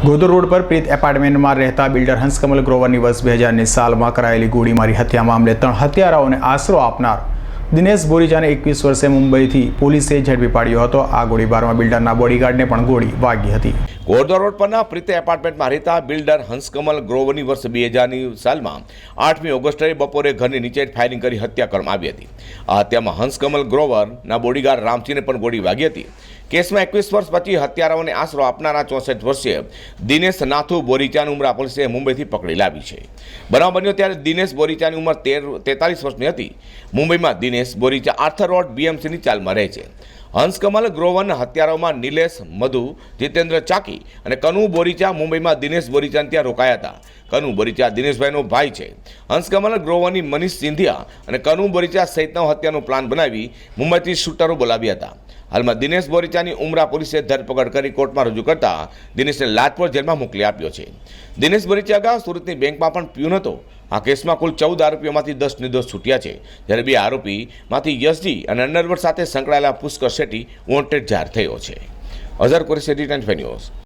ગોધર road પર પ્રીત એપાર્ટમેન્ટમાં રહેતા બિલ્ડર હંસકમલ ગ્રોવરની વર્ષ બે હજારની સાલમાં કરાયેલી ગોળીમારી હત્યા મામલે ત્રણ હત્યારાઓને આશરો આપનાર દિનેશ બોરીજાને એકવીસ વર્ષે મુંબઈથી પોલીસે ઝડપી પાડ્યો હતો. આ ગોળીબારમાં બિલ્ડરના બોડીગાર્ડને પણ ગોળી વાગી હતી. ગોરધા રોડ પરના પ્રીતે એપાર્ટમેન્ટમાં રહેતા બિલ્ડર હંસકમલ ગ્રોવરની વર્ષ બે હજારની સાલમાં આઠમી ઓગસ્ટે બપોરે ઘરની નીચે ફાયરિંગ કરી હત્યા કરવામાં આવી હતી. આ હત્યામાં હંસકમલ ગ્રોવરના બોડીગાર્ડ રામસિંહને પણ ગોળી વાગી હતી. કેસમાં એકવીસ વર્ષ પછી હત્યારાઓને આશરો આપનારા ચોસઠ વર્ષીય દિનેશ નાથુ બોરીચાની ઉંમર પોલીસે મુંબઈથી પકડી લાવી છે. બનાવ બન્યો ત્યારે દિનેશ બોરીચાની ઉંમર તેર તેતાલીસ વર્ષની હતી. મુંબઈમાં દિનેશ બોરીચા આર્થર રોડ બીએમસીની ચાલમાં રહે છે. હંસકમલ, ગ્રોવન, હત્યારાઓમાં નિલેશ, મધુ, જીતેન્દ્ર ચાકી અને કનુ બોરીચા મુંબઈમાં દિનેશ બોરીચાને ત્યાં રોકાયા હતા. કનુ બોરીચા દિનેશભાઈનો ભાઈ છે. હંસકમલ ગ્રોવરની મનીષ સિંધિયા અને કનુ બોરીચા સહિતનો હત્યાનો પ્લાન બનાવી મુંબઈથી શૂટરો બોલાવ્યા હતા. હાલમાં દિનેશ બોરીચાની ઉમરા પોલીસે ધરપકડ કરી કોર્ટમાં રજૂ કરતા દિનેશને લાજપોર જેલમાં મોકલી આપ્યો છે. દિનેશ બોરીચા અગાઉ સુરતની બેંકમાં પણ પ્યુન હતો. આ કેસમાં કુલ ચૌદ આરોપીઓમાંથી દસ નિર્દોષ છૂટ્યા છે. જ્યારે બે આરોપીમાંથી યશજી અને અન્નરવર સાથે સંકળાયેલા પુષ્કર શેટ્ટી વોન્ટેડ જાહેર થયો છે. અઝર કુરેશી ન્યૂઝ.